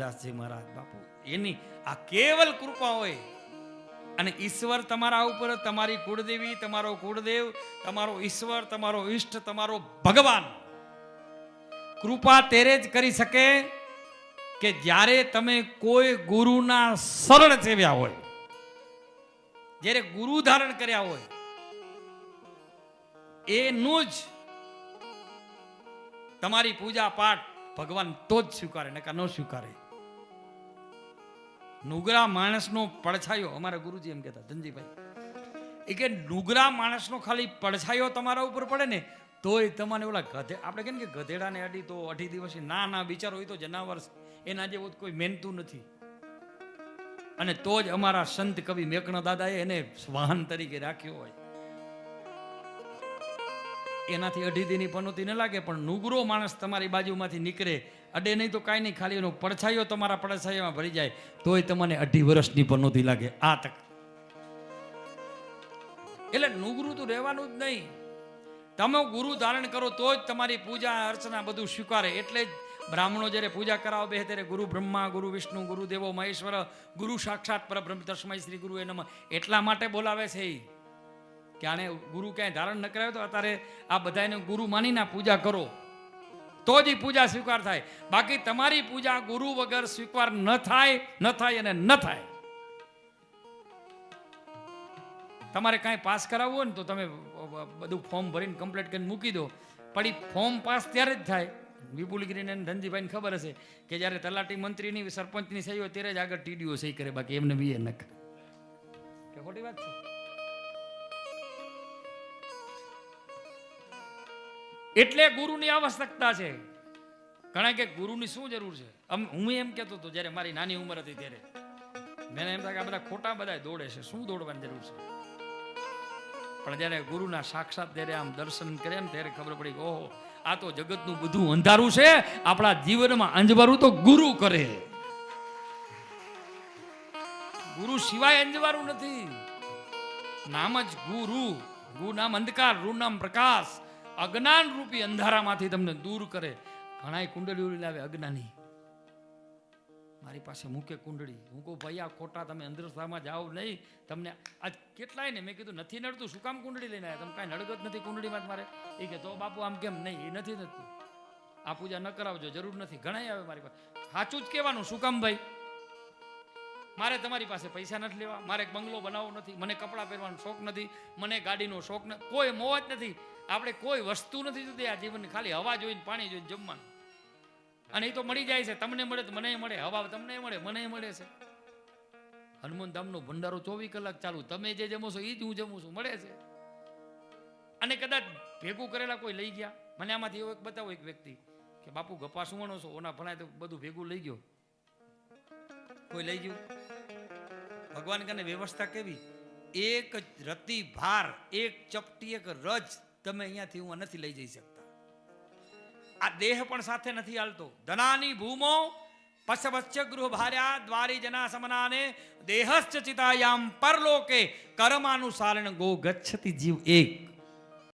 રામદાસજી મહારાજ, બાપુ, એની આ કેવલ કૃપા હોય. અને ઈશ્વર તમારા ઉપર, તમારી કુળદેવી, તમારો કુળદેવ, તમારો ઈશ્વર, તમારો ઈષ્ટ, તમારો ભગવાન. કૃપા તેરે જ કરી શકે કે જ્યારે તમે કોઈ ગુરુના શરણ સેવ્યા હોય, જ્યારે ગુરુ ધારણ કર્યા હોય, એનું જ તમારી પૂજા પાઠ ભગવાન તો જ સ્વીકારે નકા ન સ્વીકારે. નુગરા માણસનો પડછાયો, અમારા ગુરુજી એમ કહેતા, ધનજીભાઈ એ કે નુગરા માણસનો ખાલી પડછાયો તમારા ઉપર પડે ને, તોય તમારે ઓલા ગધે, આપણે કેમ કે ગધેડાને અડી તો અઢી દિવસ ના ના બિચારો હોય તો જનાવર. એના જેવું કોઈ મહેનતું નથી અને તો જ અમારા સંત કવિ મેકણા દાદાએ એને વાહન તરીકે રાખ્યો હોય એનાથી અઢી દીની પનોતી ન લાગે, પણ નુગરો માણસ તમારી બાજુમાંથી નીકળે. અડે નહીં તો કાંઈ નહીં, ખાલી એનો પડછાયો તમારા પડછાયામાં ભરી જાય. તોય તમને અઢી વર્ષની પનોતી લાગે. આ તક. એટલે નુગરું તો રહેવાનું જ નહીં. તમે ગુરુ ધારણ કરો તો જ તમારી પૂજા, અર્ચના બધું સ્વીકારે. એટલે જ બ્રાહ્મણો જ્યારે પૂજા કરાવો બે ત્યારે ગુરુ બ્રહ્મા, ગુરુ વિષ્ણુ, ગુરુ દેવો, મહેશ્વર, ગુરુ સાક્ષાત પરબ્રહ્મ, તસ્મય શ્રી ગુરુ એનામાં એટલા માટે બોલાવે છે એ કે આને ગુરુ ક્યાંય ધારણ ન કરાયો તો અત્યારે આ બધાને ગુરુ માનીને પૂજા કરો. તો જ પૂજા સ્વીકાર થાય. બાકી તમારી પૂજા ગુરુ વગર સ્વીકાર ન થાય ન થાય અને ન થાય. તમારે કાંઈ પાસ કરાવવું હોય ને તો તમે બધું ફોર્મ ભરીને કમ્પ્લીટ કરીને મૂકી દો. પણ એ ફોર્મ પાસ ત્યારે જ થાય. વિપુલગીરીને ધનજીભાઈને ખબર હશે કે જ્યારે તલાટી મંત્રીની, સરપંચની સહી હોય ત્યારે જ આગળ ટીડીઓ સહી કરે. બાકી એમને બી એ ન કરે. કે ખોટી વાત છે? એટલે ગુરુની આવશ્યકતા છે. ઘણા કે ગુરુની શું જરૂર છે? હું એમ કહેતો હતો, જ્યારે મારી નાની ઉંમર હતી ત્યારે. મને એમ થાય કે બધા ખોટા બધા દોડે છે, શું દોડવાની જરૂર છે? પણ જ્યારે ગુરુના સાક્ષાત જ્યારે આમ દર્શન કર્યા ને ત્યારે ખબર પડી કે ઓહો, આ તો જગતનું બધું અંધારું છે, આપણા જીવનમાં અંજવારું તો ગુરુ કરે. ગુરુ સિવાય અંજવારું નથી. નામ જ ગુરુ. ગુ નામ અંધકાર રૂ નામ પ્રકાશ. અજ્ઞાન રૂપી અંધારામાંથી તમને દૂર કરે. ઘણાય કુંડળીઓ લાવે અજ્ઞાની, મારી પાસે મૂકે કુંડળી. હું કહું, ભાઈ, આ ખોટા તમે અંધશ્રદ્ધામાં જાઓ નહીં. તમને આજ કેટલાય ને મેં કીધું, નથી નડતું. શું કામ કુંડળી લઈને આવ્યા? તમે કાંઈ નડગત નથી કુંડળીમાં મારે એ કે, તો બાપુ, આમ કેમ નહીં? એ નથી નડતું. આ પૂજા ન કરાવજો, જરૂર નથી. ઘણાય આવે મારી પાસે. સાચું જ કહેવાનું. શું કામ, ભાઈ? મારે તમારી પાસે પૈસા નથી લેવા, મારે બંગલો બનાવવો નથી, મને કપડાં પહેરવાનો શોખ નથી, મને ગાડીનો શોખ નથી કોઈ મોહ જ નથી. આપણે કોઈ વસ્તુ નથી જોતી, આ જીવન ખાલી હવા જોઈને, પાણી જોઈને જમવાનું. અને એ તો મળી જાય છે, તમને મળે તો મને મળે, હવા તમને મળે, મને મળે છે. હનુમાન ધામનો ભંડારો ચોવીસ કલાક ચાલુ, તમે જે જમો છો એ જ હું જમું છું, મળે છે. અને કદાચ ભેગું કરેલા કોઈ લઈ ગયા, મને આમાંથી એવો એક બતાવો એક વ્યક્તિ, કે બાપુ ગપ્પા સુવણો છો, ઓના ભણાય તો બધું ભેગું લઈ ગયો. કોઈ લઈ ગયું? ભગવાન કને વ્યવસ્થા કેવી? એક રતિ ભાર, એક ચપટી, એક રજ તમે અહીંયાથી હું નથી લઈ જઈ શકતા. આ દેહ પણ સાથે નથી હાલતો. ધનાની ભૂમો પશવચ્ચ ગૃહ ભાર્યા, દ્વારી જના સમનાને દેહસ્ચ ચિતાયામ પરલોકે કર્માનુસારણ ગો ગચ્છતિ જીવ એક.